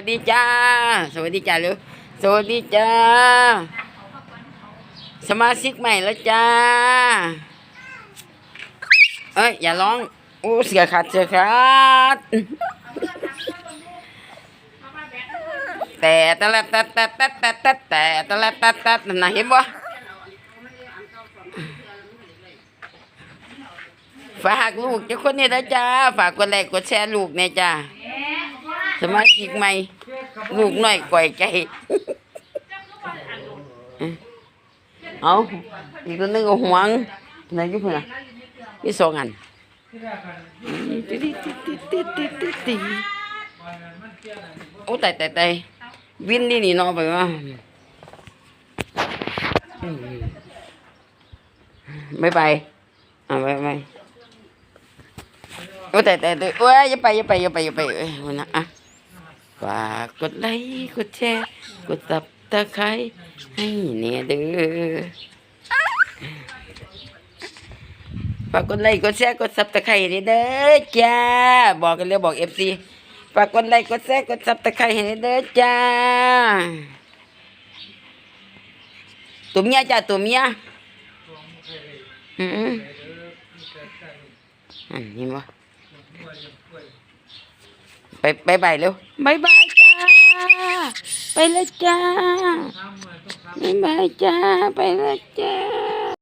วัสดีจ้า สวัสดีจ้าเร็วสวัสดีจ้า สมาชิกใหม่แล้วจ้า เอ้ย อย่าร้องโอ้เสือขาดเสือขาดแต่ตะละตะตะตะตะตะแต่ตะละตะตะนั่นนะเห็นบ่ฝากลูกเจ้าคนนี้นะจ้า ฝากกดไลค์กดแชร์ลูกเนี่ยจ้า สมาชิกใหม่ลูกน้อยก่อยใจเอาอีกตัวนึงก็หวงไหนอยุบเพื่อนอะมีสองอันโอ้ตายตายตายวินนี่นี่นอไปว่าไม่ไปอ่าไปไปโอ้ตายตายตายโอ้ยอย่าไปอย่าไปอย่าไปอย่าไปเอ้ยวันนะอะ ฝากกดไลค์กดแชร์กดตับตะไคร้ให้เนี่ยเด้อฝากกดไลค์กดแชร์กดซับตะไคร้ให้เด้อจ้าบอกกันเร็วบอกเอฟซีฝากกดไลค์กดแชร์กดซับตะไคร้ให้เด้อจ้าตัวเมียจ้าตัวเมียอืมอันนี้วะ ไปไปไปเร็วบายบายจ้า ไปแล้วจ้าบายบายจ้า ไปแล้วจ้า